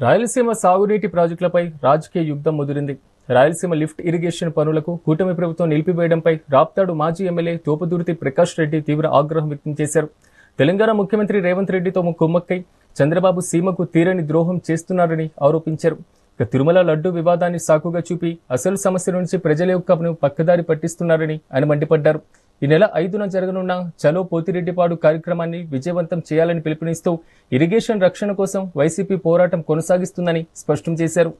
రాయలసీమ సాగునీటి ప్రాజెక్టులపై రాజకీయ యుద్ధం ముదిరింది. రాయలసీమ లిఫ్ట్ ఇరిగేషన్ పనులకు కూటమి ప్రభుత్వం నిలిపివేయడంపై రాప్తాడు మాజీ ఎమ్మెల్యే తోపుదుర్తి ప్రకాష్ రెడ్డి తీవ్ర ఆగ్రహం వ్యక్తం చేశారు. తెలంగాణ ముఖ్యమంత్రి రేవంత్ రెడ్డితో కుమ్మక్కై చంద్రబాబు సీమకు తీరని ద్రోహం చేస్తున్నారని ఆరోపించారు. ఇక తిరుమల లడ్డు వివాదాన్ని సాకుగా చూపి అసలు సమస్య నుంచి ప్రజల యొక్కను పక్కదారి పట్టిస్తున్నారని ఆయన మండిపడ్డారు ఈ నెల ఐదున జరగనున్న చలో పోతిరెడ్డిపాడు కార్యక్రమాన్ని విజయవంతం చేయాలని పిలుపునిస్తూ ఇరిగేషన్ రక్షణ కోసం వైసీపీ పోరాటం కొనసాగిస్తుందని స్పష్టం చేశారు.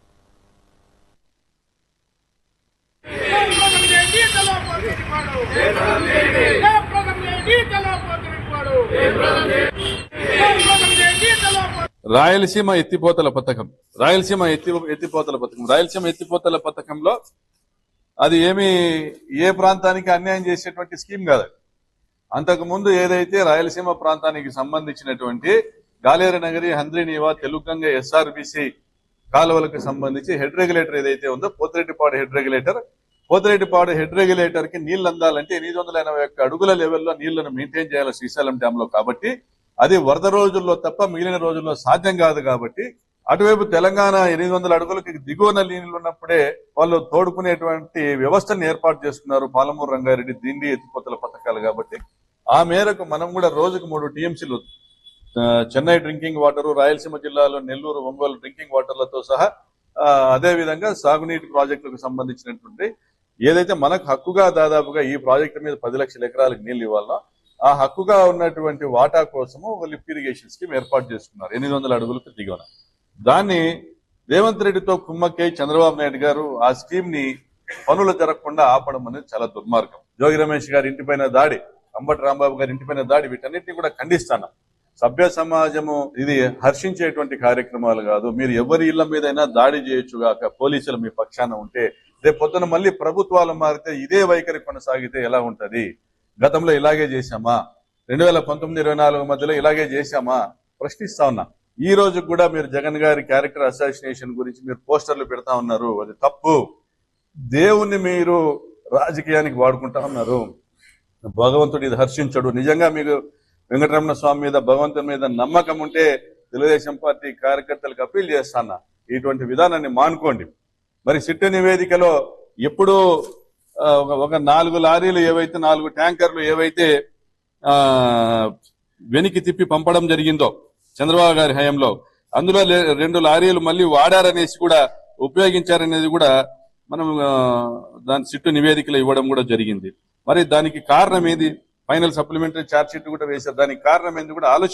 రాయలసీమ ఎత్తిపోతల పథకం. రాయలసీమ ఎత్తి ఎత్తిపోతల పథకం. రాయలసీమ ఎత్తిపోతల పథకంలో అది ఏమి ఏ ప్రాంతానికి అన్యాయం చేసేటువంటి స్కీమ్ కాదు అంతకుముందు అంతకు ముందు ఏదైతే రాయలసీమ ప్రాంతానికి సంబంధించినటువంటి గాలేరు నగరి హంద్రీనీవా తెలుగంగ ఎస్ఆర్బిసి కాలువలకు సంబంధించి హెడ్ రెగ్యులేటర్ ఏదైతే ఉందో Pothireddypadu head regulator. Pothireddypadu head రెగ్యులేటర్కి నీళ్ళు అందాలంటే ఎనిమిది వందల ఎనభై ఒక్క అడుగుల లెవెల్లో నీళ్ళను మెయింటైన్ చేయాలి శ్రీశైలం డ్యామ్లో కాబట్టి అది వరద రోజుల్లో తప్ప మిగిలిన రోజుల్లో సాధ్యం కాదు కాబట్టి అటువైపు తెలంగాణ ఎనిమిది వందల అడుగులకి దిగువన నీళ్ళు ఉన్నప్పుడే వాళ్ళు తోడుకునేటువంటి వ్యవస్థను ఏర్పాటు చేసుకున్నారు పాలమూరు రంగారెడ్డి దిండి ఎత్తిపోతల పథకాలు కాబట్టి. ఆ మేరకు మనం కూడా రోజుకు మూడు టీఎంసీలు చెన్నై డ్రింకింగ్ వాటర్ రాయలసీమ జిల్లాలో నెల్లూరు ఒంగోలు డ్రింకింగ్ వాటర్లతో సహా అదేవిధంగా అదే విధంగా సాగునీటి ప్రాజెక్టులకు సంబంధించినటువంటి ఏదైతే మనకు హక్కుగా దాదాపుగా ఈ ప్రాజెక్టు మీద పది లక్షల ఎకరాలకు నీళ్ళు ఇవ్వాలనో ఆ హక్కుగా ఉన్నటువంటి వాటా కోసము ఒక లిఫ్ట్ ఇరిగేషన్ స్కీమ్ ఏర్పాటు చేసుకున్నారు ఎనిమిది వందల అడుగులకు దిగువన. దాన్ని రేవంత్ రెడ్డితో కుమ్మక్కై చంద్రబాబు నాయుడు గారు ఆ స్కీమ్ని పనులు జరగకుండా ఆపడం అనేది చాలా దుర్మార్గం. జోగి రమేష్ గారి ఇంటిపైన దాడి అంబటి రాంబాబు గారి ఇంటిపైన దాడి వీటన్నిటిని కూడా ఖండిస్తాను సభ్య సమాజము ఇది హర్షించేటువంటి కార్యక్రమాలు కాదు. మీరు ఎవరి ఇళ్ళ మీదైనా దాడి చేయొచ్చు గాక పోలీసులు మీ పక్షాన ఉంటే రేపు పొద్దున మళ్ళీ ప్రభుత్వాలు మారితే ఇదే వైఖరి కొనసాగితే ఎలా ఉంటది? గతంలో ఇలాగే చేశామా? రెండు వేల పంతొమ్మిది ఇరవై నాలుగు మధ్యలో ఇలాగే చేశామా? ప్రశ్నిస్తా ఉన్నా. ఈ రోజు కూడా మీరు జగన్ గారి క్యారెక్టర్ అసాసినేషన్ గురించి మీరు పోస్టర్లు పెడతా ఉన్నారు. అది తప్పు. దేవుణ్ణి మీరు రాజకీయానికి వాడుకుంటా ఉన్నారు. భగవంతుడు ఇది హర్షించడు. నిజంగా మీకు వెంకటరమణ స్వామి మీద భగవంతుని మీద నమ్మకం ఉంటే తెలుగుదేశం పార్టీ కార్యకర్తలకు అప్పీల్ చేస్తానా? ఇటువంటి విధానాన్ని మానుకోండి. మరి సిట్టు నివేదికలో ఎప్పుడూ ఒక- ఒక నాలుగు లారీలు ఏవైతే నాలుగు ట్యాంకర్లు ఏవైతే వెనికి తిప్పి పంపడం జరిగిందో చంద్రబాబు గారి హయాంలో. అందులో లే- రెండు లారీలు మళ్ళీ వాడారనేసి కూడా ఉపయోగించారనేది కూడా మనం దాని సిట్టు నివేదికలు ఇవ్వడం కూడా జరిగింది. మరి దానికి కారణం ఏది? ఫైనల్ సప్లిమెంటరీ ఛార్జ్ షీట్ కూడా వేశారు. దానికి కారణం ఏంది కూడా ఆలోచన